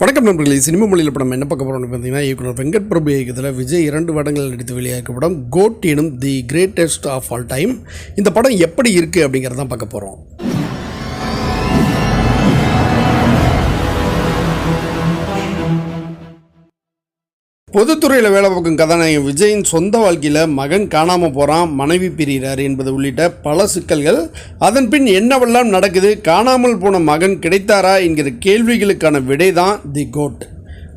வணக்கம் நண்பர்களே சினிமா மொழியில் படம் என்ன பார்க்க போகிறோம்னு பார்த்தீங்கன்னா இயக்குனர் வெங்கட் பிரபு இயக்கத்தில் விஜய் இரண்டு வருடங்கள் நடித்து வெளியாக படம் கோட் எனும் the greatest of all time. இந்த படம் எப்படி இருக்குது அப்படிங்கிறதான் பார்க்க போகிறோம் பொதுத்துறையில் வேலை பார்க்கும் கதாநாயகன் விஜயின் சொந்த வாழ்க்கையில் மகன் காணாமல் போகிறான் மனைவி பிரிகிறார் என்பது உள்ளிட்ட பல சிக்கல்கள். அதன் பின் என்னவெல்லாம் நடக்குது? காணாமல் போன மகன் கிடைத்தாரா? என்கிற கேள்விகளுக்கான விடை தான் தி கோட்.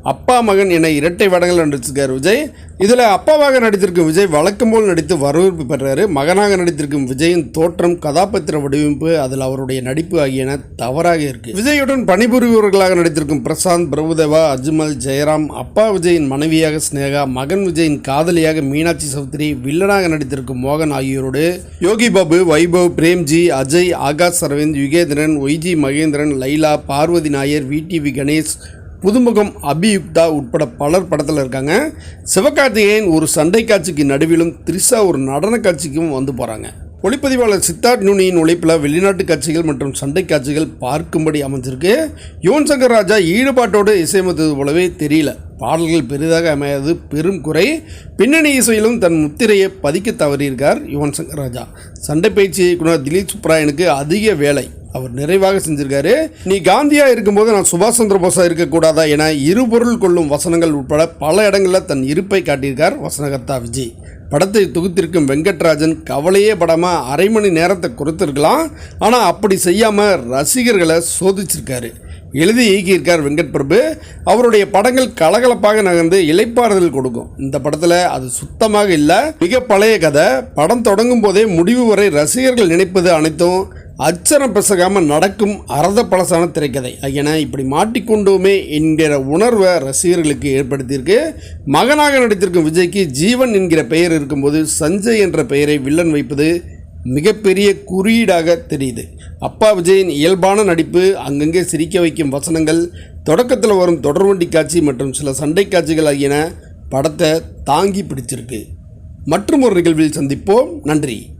அப்பா மகன் என இரட்டை வேடங்கள் நடிச்சிருக்கார் விஜய். இதில் அப்பாவாக நடித்திருக்கும் விஜய் வழக்கம் போல் நடித்து வரவேற்பு பெறாரு மகனாக நடித்திருக்கும் விஜயின் தோற்றம் கதாபாத்திர வடிவமைப்பு அதில் அவருடைய நடிப்பு ஆகியன தவறாக இருக்கு. விஜயுடன் பணிபுரிபவர்களாக நடித்திருக்கும் பிரசாந்த் பிரபுதேவா அஜ்மல் ஜெயராம் அப்பா விஜயின் மனைவியாக ஸ்னேகா மகன் விஜயின் காதலியாக மீனாட்சி சௌத்ரி வில்லனாக நடித்திருக்கும் மோகன் ஆகியோரோடு யோகி பாபு வைபவ் பிரேம்ஜி அஜய் ஆகாஷ் அரவிந்த் யுகேந்திரன் ஒய்ஜி மகேந்திரன் லைலா பார்வதி நாயர் விடிவி கணேஷ் புதுமுகம் அபியுக்தா உட்பட பலர் படத்தில் இருக்காங்க. சிவகார்த்திகேயன் ஒரு சண்டை காட்சிக்கு நடுவிலும் த்ரிஷா ஒரு நடன காட்சிக்கும் வந்து போகிறாங்க ஒளிப்பதிவாளர் சித்தார்த் நுனியின் உழைப்பில் வெளிநாட்டு காட்சிகள் மற்றும் சண்டை காட்சிகள் பார்க்கும்படி அமைஞ்சிருக்கு. யுவன் சங்கர் ராஜா ஈடுபாட்டோடு இசையமைத்தது போலவே தெரியல. பாடல்கள் பெரிதாக அமையாது பெரும் குறை. பின்னணி இசையிலும் தன் முத்திரையை பதிக்க தவறியிருக்கார் யுவன் சங்கர் ராஜா. சண்டை பயிற்சி இயக்குனர் திலீப் சுப்ராயனுக்கு அதிக வேலை. அவர் நிறைவாக செஞ்சிருக்காரு. நீ காந்தியா இருக்கும்போது நான் சுபாஷ் சந்திர போஸா இருக்கக்கூடாதா என இருபொருள் கொள்ளும் வசனங்கள் உட்பட பல இடங்களில் தன் இருப்பை காட்டியிருக்கார் வசனகர்த்தா விஜய். படத்தை தொகுத்திருக்கும் வெங்கட்ராஜன் கவலையே படமாக அரை மணி நேரத்தை கொடுத்துருக்கலாம். ஆனால் அப்படி செய்யாமல் ரசிகர்களை சோதிச்சிருக்காரு. எழுதி இயக்கியிருக்கார் வெங்கட் பிரபு. அவருடைய படங்கள் கலகலப்பாக நகர்ந்து இலைப்பாறுதல் கொடுக்கும். இந்த படத்தில் அது சுத்தமாக இல்லை. மிக பழைய கதை. படம் தொடங்கும் போதே முடிவு வரை ரசிகர்கள் நினைப்பது அனைத்தும் அச்சரம் பிசகாமல் நடக்கும் அரத பழசான திரைக்கதை. என இப்படி மாட்டிக்கொண்டோமே என்கிற உணர்வை ரசிகர்களுக்கு ஏற்படுத்தியிருக்கு. மகனாக நடித்திருக்கும் விஜய்க்கு ஜீவன் என்கிற பெயர் இருக்கும்போது சஞ்சய் என்ற பெயரை வில்லன் வைப்பது மிகப்பெரிய குறியீடாக தெரியுது. அப்பா விஜயின் இயல்பான நடிப்பு அங்கங்கே சிரிக்க வைக்கும் வசனங்கள் தொடக்கத்தில் வரும் தொடர்வண்டி காட்சி மற்றும் சில சண்டை காட்சிகள் ஆகியன படத்தை தாங்கி பிடிச்சிருக்கு. மற்றும் ஒரு நிகழ்வில் சந்திப்போம். நன்றி.